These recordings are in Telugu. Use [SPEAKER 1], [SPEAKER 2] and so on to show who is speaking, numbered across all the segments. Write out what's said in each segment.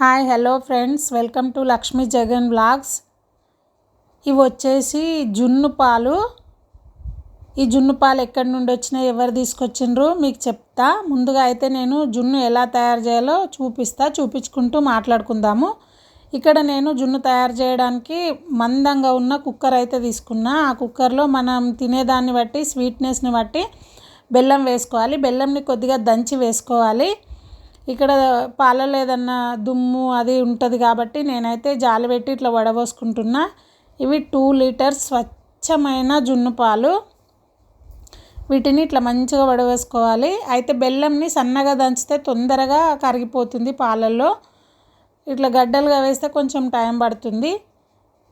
[SPEAKER 1] Hi hello friends. Welcome to Lakshmi Jagan blogs ఇవి వచ్చేసి జున్ను పాలు. ఈ జున్ను పాలు ఎక్కడి నుండి వచ్చినా ఎవరు తీసుకొచ్చిండ్రు మీకు చెప్తా. ముందుగా అయితే నేను జున్ను ఎలా తయారు చేయాలో చూపిస్తా చూపించుకుంటూ మాట్లాడుకుందాము. ఇక్కడ నేను జున్ను తయారు చేయడానికి మందంగా ఉన్న కుక్కర్ అయితే తీసుకున్నా. ఆ కుక్కర్లో మనం తినేదాన్ని బట్టి స్వీట్నెస్ని బట్టి బెల్లం వేసుకోవాలి. బెల్లంని కొద్దిగా దంచి వేసుకోవాలి. ఇక్కడ పాలలో ఏదన్నా దుమ్ము అది ఉంటుంది కాబట్టి నేనైతే జాలి పెట్టి ఇట్లా వడబోసుకుంటున్నా. ఇవి టూ లీటర్స్ స్వచ్ఛమైన జున్ను పాలు. వీటిని ఇట్లా మంచిగా వడవేసుకోవాలి అయితే బెల్లంని సన్నగా దంచితే తొందరగా కరిగిపోతుంది పాలల్లో. ఇట్లా గడ్డలుగా వేస్తే కొంచెం టైం పడుతుంది.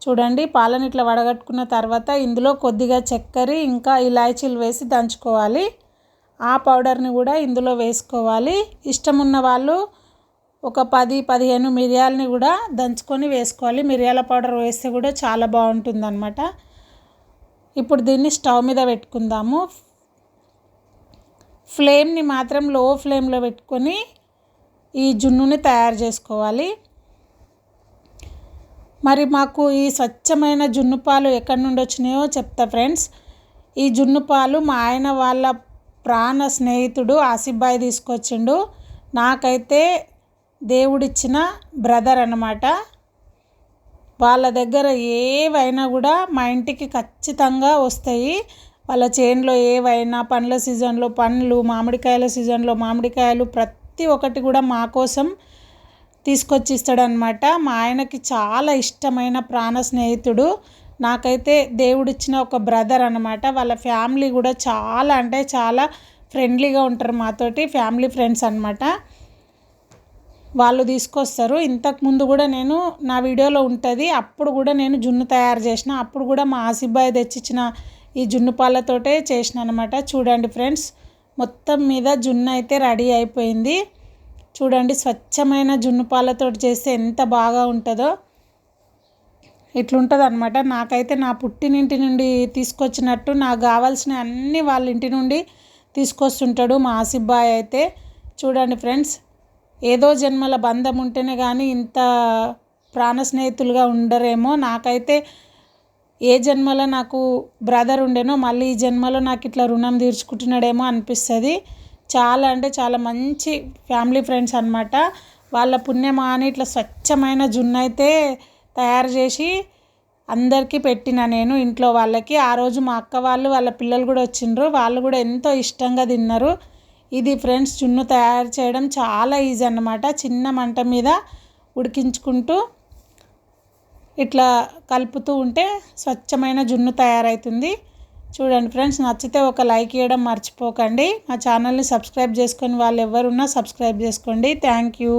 [SPEAKER 1] చూడండి పాలను ఇట్లా వడగట్టుకున్న తర్వాత ఇందులో కొద్దిగా చక్కెర ఇంకా ఇలాచీలు వేసి దంచుకోవాలి. ఆ పౌడర్ని కూడా ఇందులో వేసుకోవాలి. ఇష్టం ఉన్న వాళ్ళు ఒక పది పదిహేను మిరియాలని కూడా దంచుకొని వేసుకోవాలి. మిరియాల పౌడర్ వేస్తే కూడా చాలా బాగుంటుంది అనమాట ఇప్పుడు దీన్ని స్టవ్ మీద పెట్టుకుందాము. ఫ్లేమ్ని మాత్రం లో ఫ్లేమ్లో పెట్టుకొని ఈ జున్నుని తయారు చేసుకోవాలి. మరి మాకు ఈ స్వచ్ఛమైన జున్ను పాలు ఎక్కడి నుండి వచ్చినాయో చెప్తా ఫ్రెండ్స్. ఈ జున్ను పాలు మా ఆయన వాళ్ళ ప్రాణ స్నేహితుడు ఆసిఫ్బాయ్ తీసుకొచ్చిండు. నాకైతే దేవుడిచ్చిన బ్రదర్ అనమాట వాళ్ళ దగ్గర ఏవైనా కూడా మా ఇంటికి ఖచ్చితంగా వస్తాయి. వాళ్ళ చేనులో ఏవైనా పండ్ల సీజన్లో పండ్లు మామిడికాయల సీజన్లో మామిడికాయలు ప్రతి ఒక్కటి కూడా మా కోసం తీసుకొచ్చి ఇస్తాడనమాట మా ఆయనకి చాలా ఇష్టమైన ప్రాణ స్నేహితుడు. నాకైతే దేవుడిచ్చిన ఒక బ్రదర్ అనమాట వాళ్ళ ఫ్యామిలీ కూడా చాలా అంటే చాలా ఫ్రెండ్లీగా ఉంటారు మాతోటి ఫ్యామిలీ ఫ్రెండ్స్ అనమాట వాళ్ళు తీసుకొస్తారు. ఇంతకుముందు కూడా నేను నా వీడియోలో ఉంటుంది. అప్పుడు కూడా నేను జున్ను తయారు చేసిన అప్పుడు కూడా మా ఆసిబాయ్ తెచ్చిచ్చిన ఈ జున్ను పాలతోటే చేసిన అనమాట చూడండి ఫ్రెండ్స్ మొత్తం మీద జున్ను అయితే రెడీ అయిపోయింది. చూడండి స్వచ్ఛమైన జున్ను పాలతో చేస్తే ఎంత బాగా ఉంటుందో. ఇట్లుంటుంది అనమాట నాకైతే నా పుట్టినింటి నుండి తీసుకొచ్చినట్టు నాకు కావాల్సిన అన్నీ వాళ్ళ ఇంటి నుండి తీసుకొస్తుంటాడు మా ఆసిబ్బాయి అయితే. చూడండి ఫ్రెండ్స్ ఏదో జన్మల బంధం ఉంటేనే కానీ ఇంత ప్రాణ స్నేహితులుగా ఉండరేమో. నాకైతే ఏ జన్మలో నాకు బ్రదర్ ఉండేనో మళ్ళీ ఈ జన్మలో నాకు ఇట్లా రుణం తీర్చుకుంటున్నాడేమో అనిపిస్తుంది. చాలా అంటే చాలా మంచి ఫ్యామిలీ ఫ్రెండ్స్ అనమాట వాళ్ళ పుణ్యమా అని ఇట్లా స్వచ్ఛమైన జున్ను అయితే తయారు చేసి అందరికీ పెట్టిన నేను ఇంట్లో వాళ్ళకి. ఆ రోజు మా అక్క వాళ్ళు వాళ్ళ పిల్లలు కూడా వచ్చిండ్రు. వాళ్ళు కూడా ఎంతో ఇష్టంగా తిన్నారు. ఇది ఫ్రెండ్స్ జున్ను తయారు చేయడం చాలా ఈజీ అన్నమాట. చిన్న మంట మీద ఉడికించుకుంటూ ఇట్లా కలుపుతూ ఉంటే స్వచ్ఛమైన జున్ను తయారవుతుంది చూడండి ఫ్రెండ్స్ నచ్చితే ఒక లైక్ ఇవ్వడం మర్చిపోకండి. మా ఛానల్ని సబ్స్క్రైబ్ చేసుకొని వాళ్ళు ఎవరున్నా సబ్స్క్రైబ్ చేసుకోండి. Thank you.